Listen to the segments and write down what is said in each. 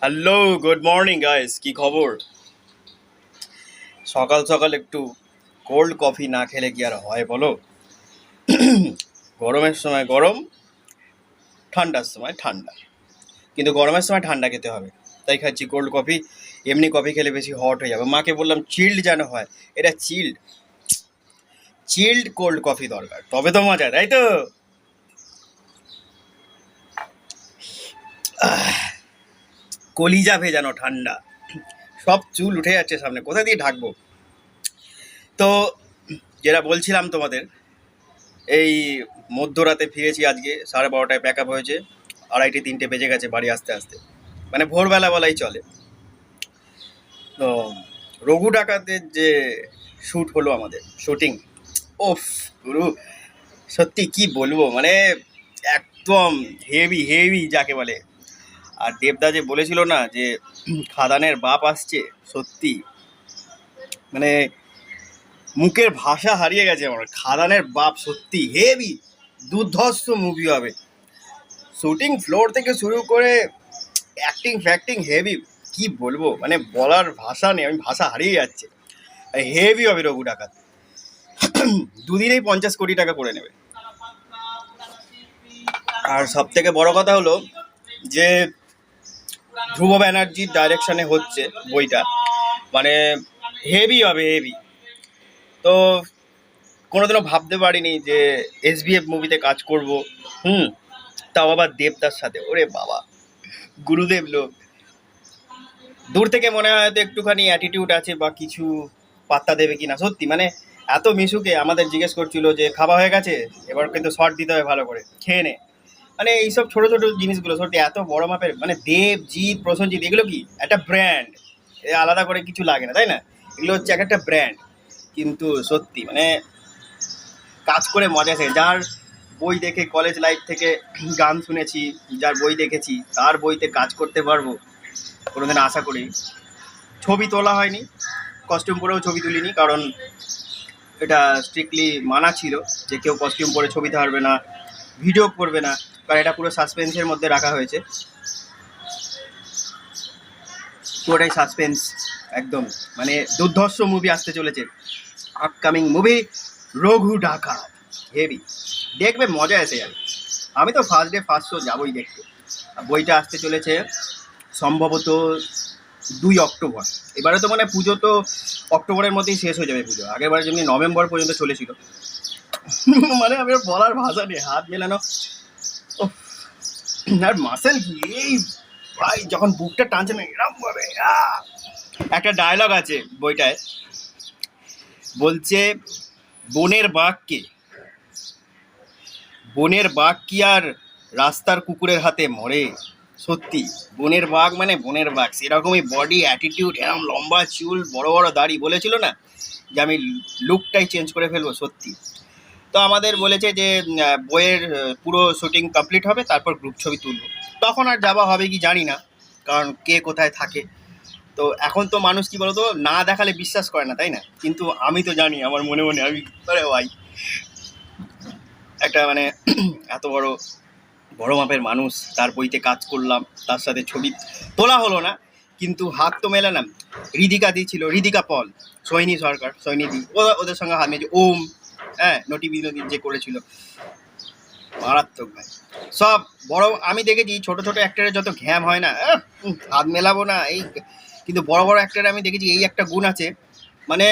Hello good morning guys কি খবর? সকাল সকাল একটু কোল্ড কফি না খেলে কি আর হয় বলো? গরমের সময় গরম, ঠান্ডার সময় ঠান্ডা। কিন্তু গরমের সময় ঠান্ডা খেতে হবে। তাই খাচ্ছি কোল্ড কফি এমনি কফি খেলে বেশি হট হয়ে যাবে। মাকে বললাম চিল্ড যেন হয়। এটা চিল্ড চিল্ড কোল্ড কফি দরকার। তবে তো মজা, তাই তো? কলিজা ভেজানো ঠান্ডা। সব চুল উঠে যাচ্ছে সামনে কোথা দিয়ে ঢাকবো? তো যেটা বলছিলাম তোমাদের, এই মধ্যরাতে ফিরেছি আজকে, সাড়ে বারোটায় প্যাক আপ হয়েছে, আড়াইটে, তিনটে বেজে গেছে বাড়ি আসতে আসতে। মানে ভোরবেলা বলাই চলে। তো রঘু ডাকাতের যে শ্যুট হলো আমাদের শুটিং ওফ গুরু, সত্যি কি বলব? মানে একদম হেভি হেভি যাকে বলে। আর দেবদা যে বলেছিল না যে খাদানের বাপ আসছে, সত্যি। মানে মুখের ভাষা হারিয়ে গেছে আমার। খাদানের বাপ সত্যি হেভি, দুর্ধর্ষ মুভি হবে। শুটিং ফ্লোর থেকে শুরু করে অ্যাক্টিং ফ্যাক্টিং হেভি কি বলব? মানে বলার ভাষা নেই, আমি ভাষা হারিয়ে যাচ্ছে। হেভি হবে রঘু ডাকাত। দুদিনেই পঞ্চাশ কোটি টাকা করে নেবে। আর সব থেকে বড় কথা হলো যে ধ্রুব ব্যানার্জির ডাইরেকশনে হচ্ছে বইটা। মানে হেভি হবে হেভি তো কোনোদিনও ভাবতে পারিনি যে এসবিএফ মুভিতে কাজ করব। হুম, তাও আবার দেবদার সাথে। ওরে বাবা, গুরুদেব লোক। দূর থেকে মনে হয় হয়তো একটুখানি অ্যাটিটিউড আছে বা কিছু পাত্তা দেবে কিনা। সত্যি মানে এত মিশুকে আমাদের জিজ্ঞেস করছিল যে, খাওয়া হয়ে গেছে? এবার কিন্তু শর্ট দিতে হবে ভালো করে। খেয়ে নে। মানে এইসব ছোট ছোট জিনিসগুলো, সত্যি এত বড় মাপের মানে দেব জিৎ প্রসঞ্জিৎ এগুলো কি? একটা ব্র্যান্ড আলাদা করে কিছু লাগে না, তাই না? এগুলো হচ্ছে এক একটা ব্র্যান্ড কিন্তু সত্যি মানে কাজ করে মজা আছে যার বই দেখে কলেজ লাইফ থেকে গান শুনেছি, যার বই দেখেছি, তার বইতে কাজ করতে পারব, কোনোদিন আশা করি। ছবি তোলা হয়নি কস্টিউম পরেও ছবি তুলিনি, কারণ এটা স্ট্রিক্টলি মানা ছিল যে কেউ কস্টিউম পরে ছবি পারবে না ভিডিও করবে না। কারণ এটা পুরো সাসপেন্সের মধ্যে রাখা হয়েছে। পুরোটাই সাসপেন্স একদম। মানে দুর্ধর্ষ মুভি আসতে চলেছে। Upcoming movie Raghu Dhaka heavy দেখবে, মজা এসে যাবে। আমি তো ফার্স্ট ডে ফার্স্ট শো যাবোই দেখতে। বইটা আসতে চলেছে সম্ভবত দুই অক্টোবর। এবারে তো মানে পুজো তো অক্টোবরের মধ্যেই শেষ হয়ে যাবে পুজো। আগেরবার যেমনি নভেম্বর পর্যন্ত চলেছিল। মানে আমি বলার ভাষা নেই, হাত মেলানো। আর মাসেল কি ভাই, যখন বুকটা টানছে না এরকম ভাবে! একটা ডায়লগ আছে বইটায়। বলছে, বনের বাঘ কে? বনের বাঘ কি আর রাস্তার কুকুরের হাতে মরে? সত্যি, বনের বাঘ মানে বনের বাঘ। সেরকমই বডি অ্যাটিটিউড এরকম লম্বা চুল, বড় বড় দাড়ি বলেছিল না যে আমি লুকটাই চেঞ্জ করে ফেলব, সত্যি। তো আমাদের বলেছে যে বইয়ের পুরো শুটিং কমপ্লিট হবে, তারপর গ্রুপ ছবি তুলবো। তখন আর যাওয়া হবে কি জানি না, কারণ কে কোথায় থাকে। তো এখন তো মানুষ কি বলতো, না দেখালে বিশ্বাস করে না, তাই না? কিন্তু আমি তো জানি, আমার মনে মনে, আমি আরে ভাই। একটা মানে এত বড় বড় মাপের মানুষ, তার বইতে কাজ করলাম, তার সাথে ছবি তোলা হলো না। কিন্তু হাত তো মেলালাম রিদিকা দি ছিল রিদিকা পল, সৈনী সরকার, সৈনী দি। ও ওদের সঙ্গে হাত মেয়েছে ওম। হ্যাঁ নটি বিনোদিন যে করেছিল। মারাত্মক ভাই। সব বড়, আমি দেখেছি ছোট ছোট অ্যাক্টারের যত ঘ্যাম হয় না হাত মেলাবো না, এই কিন্তু বড় বড় অ্যাক্টারে আমি দেখেছি এই একটা গুণ আছে মানে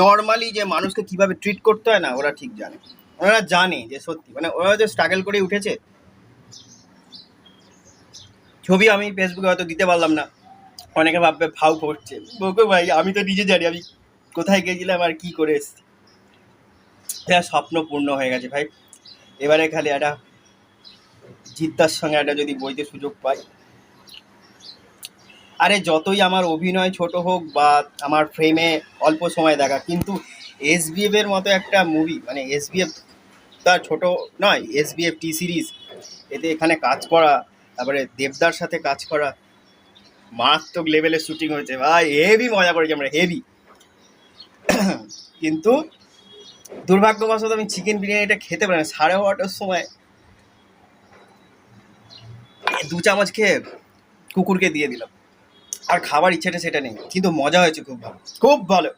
নর্মালি যে মানুষকে কীভাবে ট্রিট করতে হয় না, ওরা ঠিক জানে। ওরা জানে যে সত্যি মানে ওরা যে স্ট্রাগল করে উঠেছে। ছবি আমি ফেসবুকে হয়তো দিতে পারলাম না। অনেকে ভাববে ফাউ করছে। বলব, ভাই, আমি তো নিজে জানি, আমি কোথায় গেছিলাম আর কি করে এসেছি? এটা স্বপ্ন পূর্ণ হয়ে গেছে ভাই। এবারে খালি একটা জিদ্দার সঙ্গে একটা যদি বইতে সুযোগ পাই। আরে যতই আমার অভিনয় ছোট হোক বা আমার ফ্রেমে অল্প সময় দেখা, কিন্তু এসবিএফ এর মতো একটা মুভি মানে এসবিএফ তার ছোট নয় এসবিএফ টি সিরিজ এতে এখানে কাজ করা, তারপরে দেবদার সাথে কাজ করা, মারাত্মক লেভেলের শুটিং হয়েছে। ভাই হেভি মজা করেছি আমরা হেভি কিন্তু দুর্ভাগ্যবশত আমি চিকেন বিরিয়ানিটা খেতে পারি সাড়ে বারোটার সময় দু চামচ খেয়ে কুকুরকে দিয়ে দিলাম। আর খাবার ইচ্ছেটা সেটা নেই কিন্তু মজা হয়েছে খুব ভালো। খুব ভালো।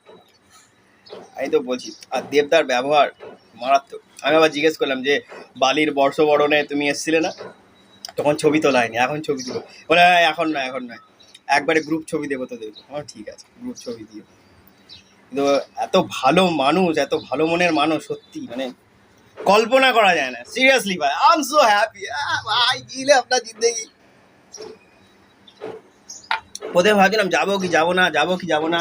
আমি তো বলছি আর দেবদার ব্যবহার মারাত্মক। আমি আবার জিজ্ঞেস করলাম যে বালির বর্ষবরণে তুমি এসছিলে না? তখন ছবি তোলা হয়নি এখন ছবি তুলো। বলে "হ্যাঁ, এখন নয় এখন নয়। একবারে গ্রুপ ছবি দেবো তো দেবো আমার ঠিক আছে গ্রুপ ছবি দিও। কিন্তু এত ভালো মানুষ, এত ভালো মনের মানুষ, সত্যি মানে কল্পনা করা যায় না। সিরিয়াসলি ভাই আই এম সো হ্যাপি ভাই গিলে আপনার জিন্দগি। প্রথমে ভাবছিলাম, যাব কি যাব না, যাব কি যাব না।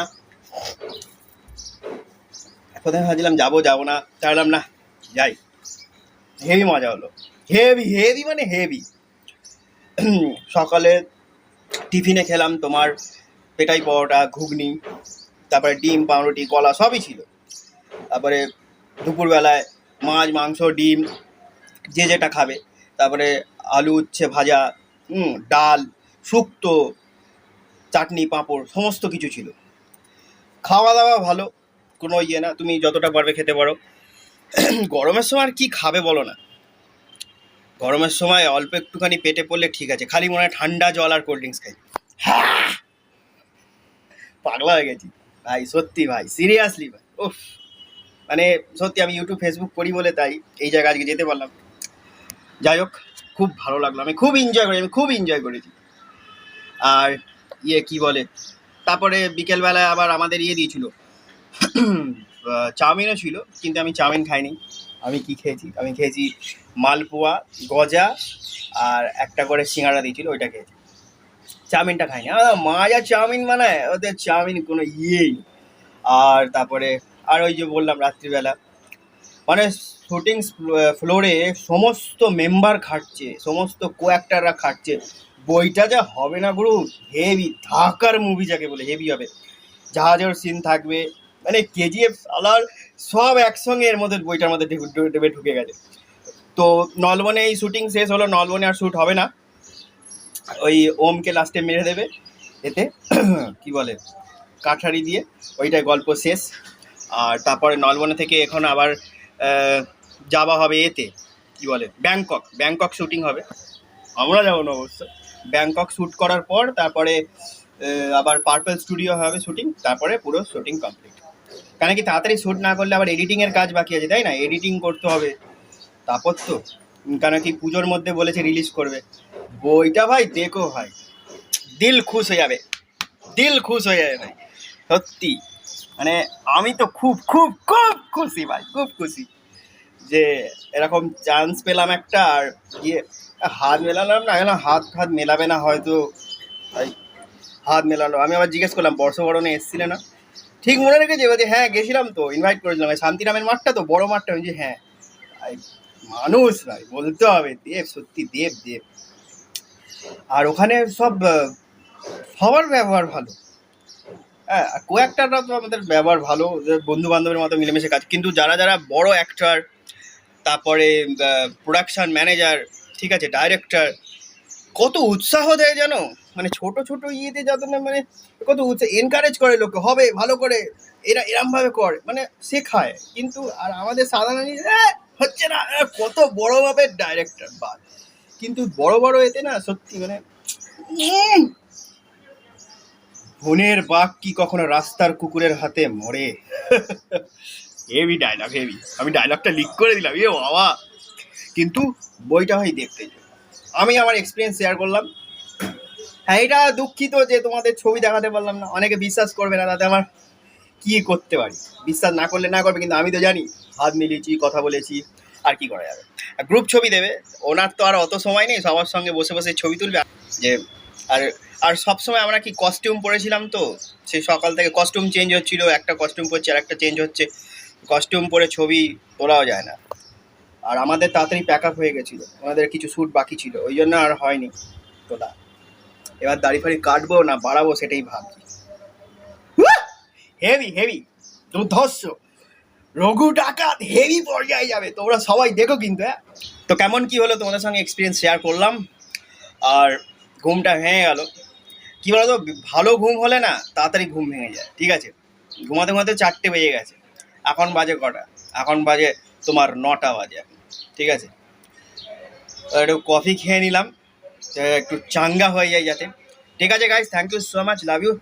প্রথমে ভাবছিলাম, যাব যাব না। চাইলাম না, যাই। হেভি মজা হলো। হেভি হেভি মানে হেভি সকালে টিফিনে খেলাম তোমার, পেটাই পরোটা, ঘুগনি। তারপরে ডিম, পাউরুটি, কলা সবই ছিল। তারপরে দুপুরবেলায় মাছ, মাংস, ডিম, যে যেটা খাবে। তারপরে আলু, উচ্ছে ভাজা ডাল, শুক্তো, চাটনি, পাঁপড়, সমস্ত কিছু ছিল। খাওয়া দাওয়া ভালো, কোনো ইয়ে না। তুমি যতটা পারবে খেতে পারো। গরমের সময় আর কী খাবে বলো না। গরমের সময় অল্প একটুখানি পেটে পড়লে ঠিক আছে। খালি মনে হয় ঠান্ডা জল আর কোল্ড ড্রিঙ্কস খাই। হ্যাঁ! পাগলা হয়ে গেছি। ভাই, সত্যি ভাই সিরিয়াসলি ভাই, উফ। মানে সত্যি আমি ইউটিউব ফেসবুক করি বলে তাই, এই জায়গায় আজকে যেতে পারলাম। যাই হোক, খুব ভালো লাগল, আমি খুব এনজয় করি আমি খুব এনজয় করেছি। আর ইয়ে কি বলে, তারপরে বিকেলবেলায় আবার আমাদের ইয়ে দিয়েছিল চাউমিনও ছিল, কিন্তু আমি চাউমিন খাইনি। আমি কি খেয়েছি? আমি খেয়েছি মালপোয়া, গজা, আর একটা করে সিঙ্গাড়া দিয়েছিল, ওইটা খেয়েছি। চাউমিনটা খাইনি মা যা চাউমিন বানায়, ওদের চাউমিন কোনো নেই। আর তারপরে, আর ওই যে বললাম রাত্রিবেলা মানে শুটিং ফ্লোরে সমস্ত মেম্বার খাটছে, সমস্ত কো অ্যাক্টাররা খাটছে। বইটা যা হবে না গুরু হেভি ঢাকার মুভি যাকে বলে হেভি হবে। জাহাজের সিন থাকবে মানে কেজিএফ আলার সব একসঙ্গে এর মধ্যে, বইটার মধ্যে ঢুকে গেছে। তো নলবনে এই শুটিং শেষ হলো, নলবনে আর শ্যুট হবে না। ওই ওমকে লাস্টে মেরে দেবে। এতে কি বলে? কাঠারি দিয়ে ওইটাই গল্প শেষ। আর তারপরে নলবনে থেকে এখন আবার যাওয়া হবে এতে। কি বলে? ব্যাংকক। ব্যাংকক শুটিং হবে। আমরা যাব না অবশ্য। ব্যাংকক শ্যুট করার পর তারপরে আবার পার্পল স্টুডিও হবে শ্যুটিং তারপরে পুরো শ্যুটিং কমপ্লিট কেন কি তাড়াতাড়ি শ্যুট না করলে আবার এডিটিংয়ের কাজ বাকি আছে, তাই না? এডিটিং করতে হবে। তারপর তো কেন কি পুজোর মধ্যে বলেছে রিলিজ করবে। বইটা ভাই দেখো ভাই। দিল খুশ হয়ে যাবে। দিল খুশ হয়ে যাবে ভাই। সত্যি। মানে আমি তো খুব খুব খুব খুশি ভাই খুব খুশি। যে এরকম চান্স পেলাম একটা আর ইয়ে হাত মেলালাম না কেন হাত হাত মেলাবে না হয়তো তাই হাত মেলালো। আমি আবার জিজ্ঞেস করলাম বর্ষবরণে এসছিলে না? ঠিক মনে রেখেছে বলছে হ্যাঁ গেছিলাম তো ইনভাইট করেছিলাম। শান্তিরামের মাঠটা তো বড় মাঠটা। আমি যে হ্যাঁ। ভাই, মানুষ ভাই বলতে হবে। দেব সত্যি দেব দেব। আর ওখানে সব সবার ব্যবহার ভালো। হ্যাঁ কো অ্যাক্টাররা তো আমাদের ব্যবহার ভালো বন্ধু বান্ধবের মতো মিলেমিশে কাজ কিন্তু যারা যারা বড় অ্যাক্টার তারপরে প্রোডাকশন ম্যানেজার ঠিক আছে ডাইরেক্টর কত উৎসাহ দেয় জানো? মানে ছোট ছোট ইয়েতে যত না মানে কত উৎসাহ এনকারেজ করে লোককে হবে ভালো করে এরা এরম ভাবে কর। মানে শেখায় কিন্তু আর আমাদের সাধারণ ইয়ে, হচ্ছে না। কত বড় মাপের ডাইরেক্টর বাদ কিন্তু বড় বড় এতে না সত্যি মানে বনের বাঘ কি কখনো রাস্তার কুকুরের হাতে মরে? হেভি ডায়লগ হেভি আমি ডায়লগটা লিক করে দিলাম এ বাবা। কিন্তু বইটা হয় দেখতে। আমি আমার এক্সপিরিয়েন্স শেয়ার করলাম। হ্যাঁ এটা দুঃখিত যে তোমাদের ছবি দেখাতে পারলাম না। অনেকে বিশ্বাস করবে না তাতে আমার কি করতে পারি? বিশ্বাস না করলে না করবে কিন্তু আমি তো জানি। হাত মিলিয়েছি কথা বলেছি। আর কি করা যাবে? গ্রুপ ছবি দেবে। ওনার তো আর অত সময় নেই, সবার সঙ্গে বসে বসে ছবি তুলবে। যে, আর আর সব সময় আমরা কি কস্টিউম পরেছিলাম তো? সেই সকাল থেকে কস্টিউম চেঞ্জ হচ্ছিল, একটা কস্টিউম পরছে আর একটা চেঞ্জ হচ্ছে। কস্টিউম পরে ছবি তোলাও যায় না। আর আমাদের তাড়াতাড়ি প্যাক আপ হয়ে গেছিল। আমাদের কিছু শ্যুট বাকি ছিল, ওই জন্য আর হয়নি তোলা। এবার দাড়ি ফাড়ি কাটবো না বাড়াবো সেটাই ভাবছি। হেভি হেভি দুর্ধর্ষ। রঘু ডাকাত হেভি পর্যায়ে যাবে। তোমরা সবাই দেখো কিন্তু হ্যাঁ? তো কেমন কি হলো তোমাদের সঙ্গে এক্সপিরিয়েন্স শেয়ার করলাম। আর ঘুমটা ভেঙে গেল। কী বলতো, ভালো ঘুম হলে না, তাড়াতাড়ি ঘুম ভেঙে যায়, ঠিক আছে? ঘুমাতে ঘুমাতে চারটে বেজে গেছে। এখন বাজে কটা? এখন বাজে তোমার নটা বাজে ঠিক আছে? একটু কফি খেয়ে নিলাম একটু চাঙ্গা হয়ে যায় যাতে। ঠিক আছে guys thank you so much love you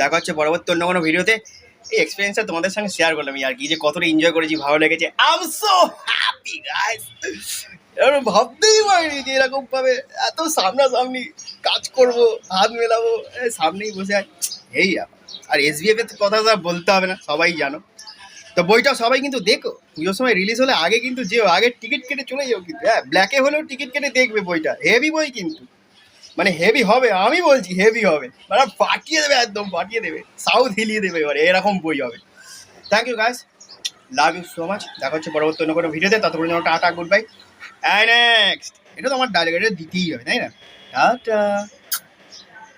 দেখা হচ্ছে পরবর্তী অন্য কোনো ভিডিওতে এই এক্সপিরিয়েন্সটা তোমাদের সঙ্গে শেয়ার করলাম আর কি, যে কতটা এনজয় করেছি, ভালো লেগেছে। সো হ্যাপি গাইস ভাবতেই পারিনি যে এরকম ভাবে এত সামনাসামনি কাজ করব, হাত মেলাবো সামনেই বসে। এই। আর এসবিএফ এর কথা তো বলতে হবে না, সবাই জানো। তো বইটা সবাই কিন্তু দেখো। পুজোর সময় রিলিজ হলে আগে কিন্তু যেও, আগে টিকিট কেটে চলে যাও কিন্তু। হ্যাঁ ব্ল্যাকে হলেও টিকিট কেটে দেখবে বইটা। হেভি বই কিন্তু। মানে হেভি হবে, আমি বলছি হেভি হবে। মানে পাঠিয়ে দেবে একদম, পাঠিয়ে দেবে। সাউথ হিলিয়ে দেবে এবারে, এরকম বই হবে। Thank you guys love you so much দেখা হচ্ছে পরবর্তী অন্য কোনো ভিডিওতে ততক্ষণ যেন টাটা গুড বাই নেক্সট এটা তো আমার ডাইরেক্ট দিতেই হবে, তাই না? টাটা